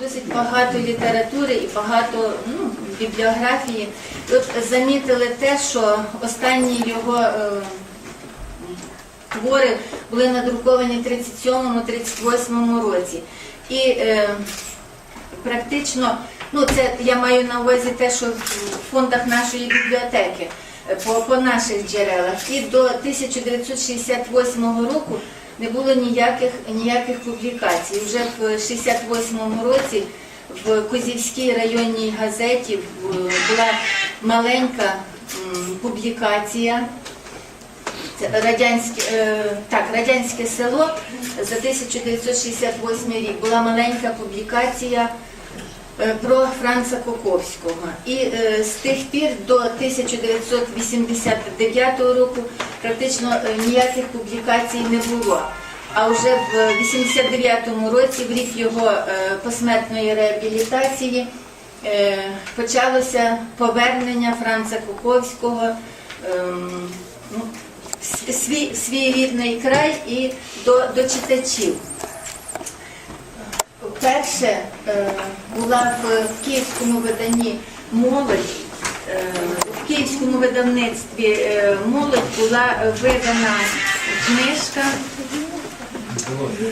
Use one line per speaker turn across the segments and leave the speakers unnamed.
Досить багато літератури і багато ну, бібліографії. Тут замітили те, що останні його е, твори були надруковані в 37-38 році. І е, практично, ну це я маю на увазі те, що в фондах нашої бібліотеки, е, по, по наших джерелах. І до 1968 року не було ніяких, ніяких публікацій. Вже в 68-му році в Козівській районній газеті була маленька публікація. Радянське, е, так, радянське село за 1968 рік була маленька публікація про Франца Коковського. І е, з тих пір до 1989 року практично е, ніяких публікацій не було. А вже в 89-му році, в рік його е, посмертної реабілітації, е, почалося повернення Франца Коковського ем, ну, в свій рідний край і до, до читачів. Перше е, була в, київському виданні молодь. Е, в київському видавництві е, молодь була видана книжка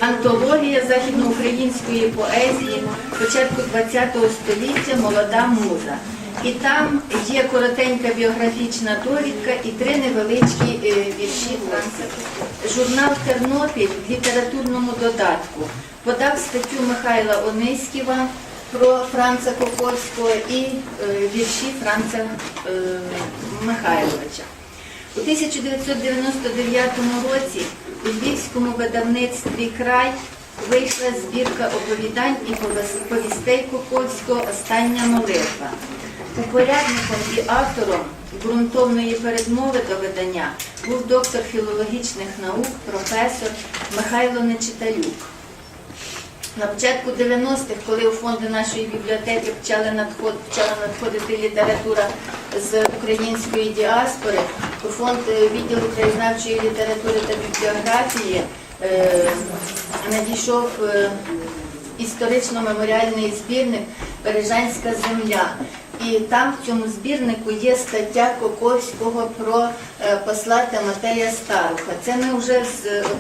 Антологія західноукраїнської поезії початку ХХ століття Молода муза. І там є коротенька біографічна довідка і три невеличкі е, вірші. Журнал Тернопіль в літературному додатку подав статтю Михайла Ониськіва про Франца Коковського і е, вірші Франца е, Михайловича. У 1999 році у Львівському видавництві край вийшла збірка оповідань і повістей Куковського Остання молитва. Упорядником і автором ґрунтовної передмови до видання був доктор філологічних наук, професор Михайло Нечиталюк. На початку 90-х, коли у фонди нашої бібліотеки почала надходити література з української діаспори, у фонд е, відділу краєзнавчої літератури та бібліографії е, надійшов е, історично-меморіальний збірник Бережанська земля. І там в цьому збірнику є стаття Коковського про е, посла Тимотея Старуха. Це ми вже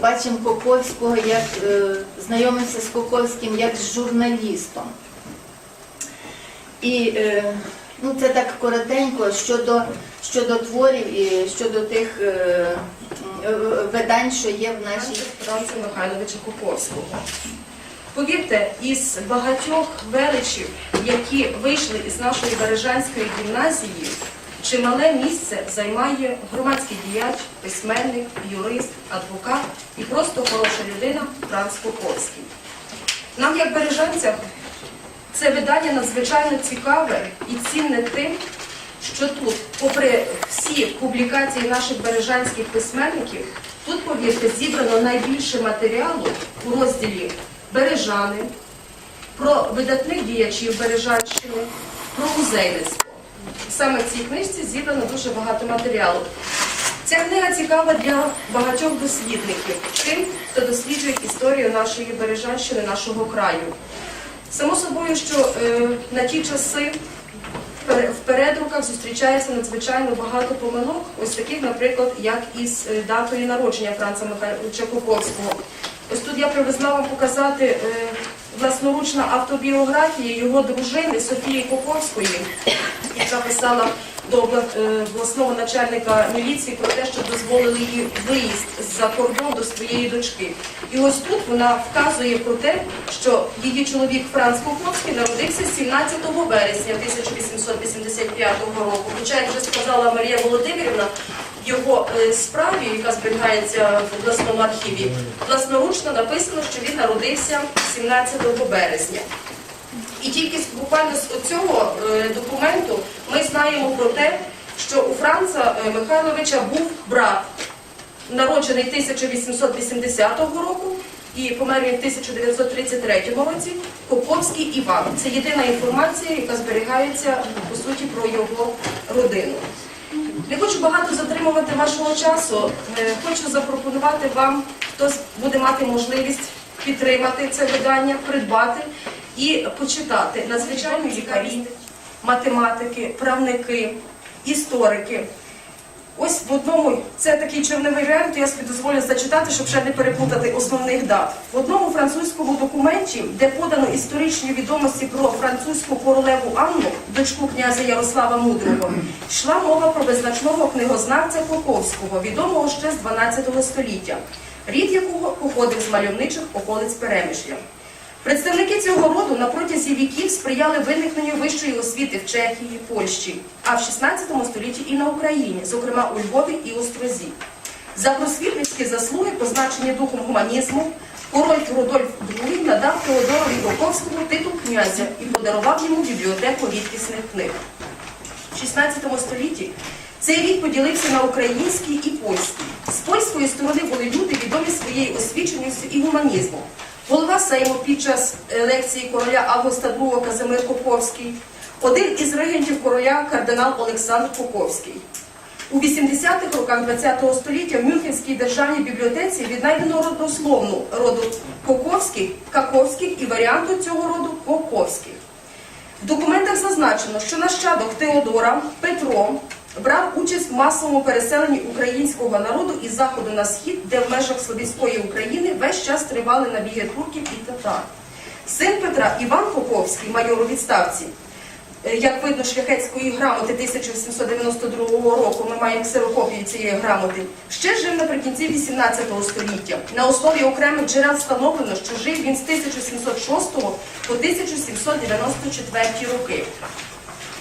бачимо Коковського, як е, знайомимося з Коковським як з журналістом. І е, ну, це так коротенько щодо, щодо творів і щодо тих е, е, видань, що є в нашій
Франца Михайловича Куковського. Повірте, із багатьох величів, які вийшли із нашої Бережанської гімназії, чимале місце займає громадський діяч, письменник, юрист, адвокат і просто хороша людина Франц Куковський. Нам, як бережанцям, це видання надзвичайно цікаве і цінне тим, що тут, попри всі публікації наших бережанських письменників, тут, повірте, зібрано найбільше матеріалу у розділі Бережани, про видатних діячів Бережанщини, про музейництво. Саме в цій книжці зібрано дуже багато матеріалу. Ця книга цікава для багатьох дослідників, тим, хто досліджує історію нашої Бережанщини, нашого краю. Само собою, що е, на ті часи в передруках зустрічається надзвичайно багато помилок, ось таких, наприклад, як із е, датою народження Франца Михайловича Куковського. Ось тут я привезла вам показати е, власноручна автобіографія його дружини Софії Куковської, яка писала до е, обласного начальника міліції про те, що дозволили їй виїзд за кордон до своєї дочки. І ось тут вона вказує про те, що її чоловік Франц Куковський народився 17 вересня 1885 року. Хоча, як вже сказала Марія Володимирівна, його е, справі, яка зберігається в обласному архіві, власноручно написано, що він народився 17 березня. І тільки буквально з цього е, документу ми знаємо про те, що у Франца е, Михайловича був брат, народжений 1880 року і помер він в 1933 році, Коковський Іван. Це єдина інформація, яка зберігається по суті про його родину. Не хочу багато затримувати вашого часу. Е, Хочу запропонувати вам, хто буде мати можливість підтримати це видання, придбати. і почитати надзвичайні лікарі, математики, правники, історики. Ось в одному, це такий чорновий варіант, я собі дозволю зачитати, щоб ще не переплутати основних дат. В одному французькому документі, де подано історичні відомості про французьку королеву Анну, дочку князя Ярослава Мудрого, йшла мова про визначного книгознавця Поповського, відомого ще з 12 століття, рід якого походив з мальовничих околиць Перемишля. Представники цього роду на протязі віків сприяли виникненню вищої освіти в Чехії, Польщі, а в 16 столітті і на Україні, зокрема у Львові і Острозі. За просвітницькі заслуги, позначені духом гуманізму, король Рудольф II надав Теодорові Боковському титул князя і подарував йому бібліотеку рідкісних книг. В 16 столітті цей рід поділився на український і польський. З польської сторони були люди, відомі своєю освіченістю і гуманізмом. Голова Сейму під час е, лекції короля Августа II Казимир Поповський, один із регентів короля кардинал Олександр Поповський. У 80-х роках ХХ століття в Мюнхенській державній бібліотеці віднайдено родословну роду Поповських, Каковських і варіанту цього роду Поповських. В документах зазначено, що нащадок Теодора Петро брав участь в масовому переселенні українського народу із заходу на схід, де в межах Слобідської України весь час тривали набіги турків і татар. Син Петра Іван Поповський, майор у відставці, е, як видно, шляхетської грамоти 1792 року, ми маємо ксерокопію цієї грамоти, ще жив наприкінці 18 століття. На основі окремих джерел встановлено, що жив він з 1706 по 1794 роки.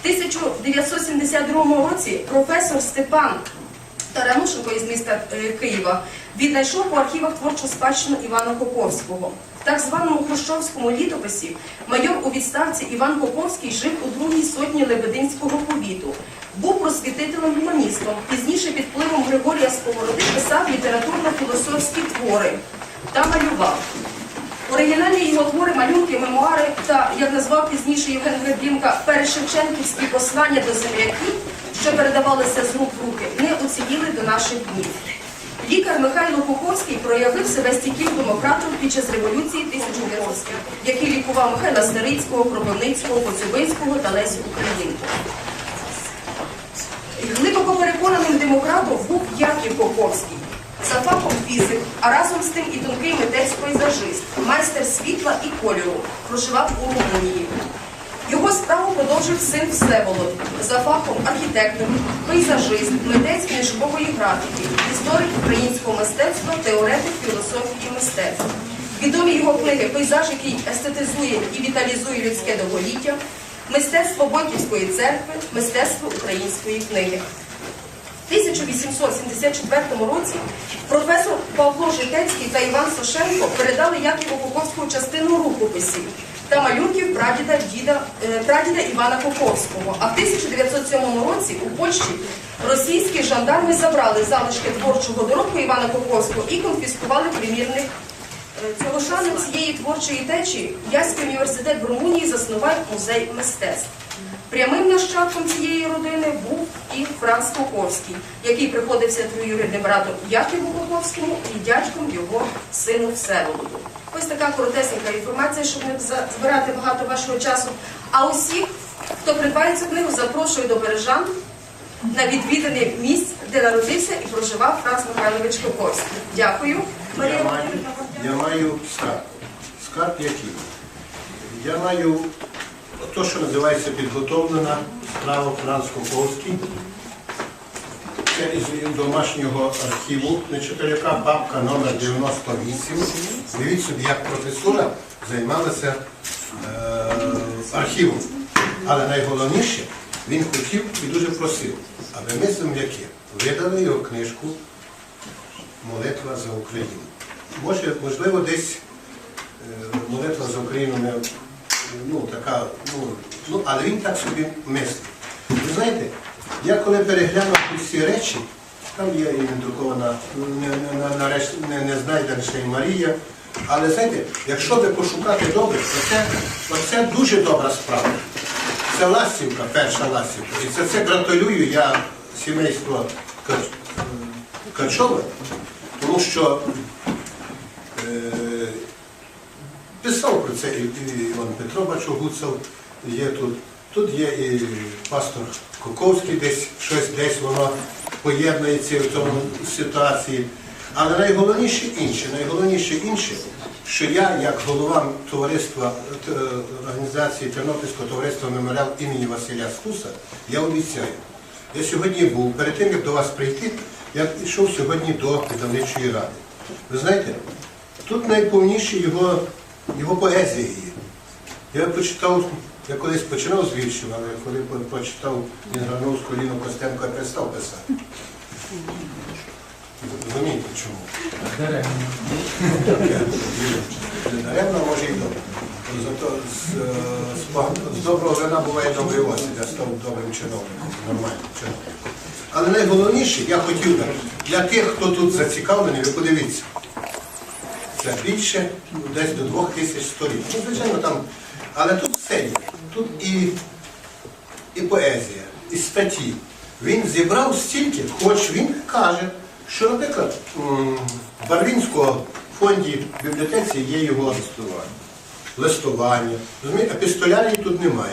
В 1972 році професор Степан Таранушенко із міста е, Києва віднайшов по архівах творчу спадщину Івана Поповського. В так званому Хрущовському літописі майор у відставці Іван Поповський жив у другій сотні Лебединського повіту. Був просвітителем гуманістом. Пізніше під впливом Григорія Сковороди писав літературно-філософські твори та малював. Оригінальні його твори, малюнки, мемуари та, як назвав пізніше Євген Гребінка, перешевченківські послання до земляків, що передавалися з рук в руки, не оцінили до наших днів. Лікар Михайло Куховський проявив себе стійким демократом під час революції 1900 який лікував Михайла Старицького, Кропивницького, Коцюбинського та Лесю Українку. Глибоко переконаним демократом був Яків Поповський. За фахом фізик, а разом з тим і тонкий митець-пейзажист, майстер світла і кольору, проживав у Румунії. Його справу продовжив син Всеволод, за фахом архітектор, пейзажист, митець книжкової графіки, історик українського мистецтва, теоретик філософії мистецтв. Відомі його книги Пейзаж, який естетизує і віталізує людське довголіття, мистецтво Бойківської церкви, мистецтво української книги. В 1874 році професор Павло Житецький та Іван Сошенко передали Яківу Поповському частину рукописів та малюнків прадіда, діда, е, прадіда Івана Поповського. А в 1907 році у Польщі російські жандарми забрали залишки творчого доробку Івана Поповського і конфіскували примірник Е, Цього шану цієї творчої течії Яський університет в Румунії заснував музей мистецтв. Прямим нащадком цієї родини був і Франц Поповський, який приходився троюрідним братом Яківу Поповському і дядьком його сину Всеволоду. Ось така коротесенька інформація, щоб не збирати багато вашого часу. А усіх, хто придбає цю книгу, запрошую до Бережан на відвідини місць, де народився і проживав Франц Михайлович Поповський. Дякую. Марія
Я маю, маю скарб. Скарб який? Я маю те, що називається підготовлена справа Франц Коповський. Це із домашнього архіву Нечотиряка, папка номер 98. Дивіть собі, як професура займалася е, архівом. Але найголовніше, він хотів і дуже просив, аби ми земляки видали його книжку молитва за Україну. Може, можливо, десь е, молитва за Україну не ну, така, ну, ну, але він так собі мислить. Ви знаєте, я коли переглянув всі речі, там є і недрукована, не, не, не, не, знайдена ще й Марія. Але знаєте, якщо би пошукати добре, то це, то це дуже добра справа. Це ластівка, перша ластівка. І це, це гратулюю я сімейство Кач- Качове, тому що е, Писав про це і, Іван Петро Бачо Гуцел є тут. Тут є і пастор Коковський, десь щось десь воно поєднується в цьому ситуації. Але найголовніше інше, найголовніше інше, що я, як голова товариства е, організації Тернопільського товариства меморіал імені Василя Стуса, я обіцяю. Я сьогодні був, перед тим як до вас прийти, я йшов сьогодні до видавничої ради. Ви знаєте, тут найповніше його, його поезія є. Я почитав, я колись починав з віршів, але коли по- почитав Інграновську Ліну Костенко, я перестав писати. Розумієте чому? Даремно, може і добре. Зато з, з, з доброго вина буває добрий осінь, я став добрим чиновником, нормальним чиновником. Але найголовніше, я хотів би, для тих, хто тут зацікавлений, ви подивіться. Це більше десь до двох тисяч сторін. Ну, звичайно, там. Але тут все є. Тут і, і поезія, і статті. Він зібрав стільки, хоч він каже, що, наприклад, в Барвінського фонді бібліотеці є його листування. Листування. Епістолярії тут немає.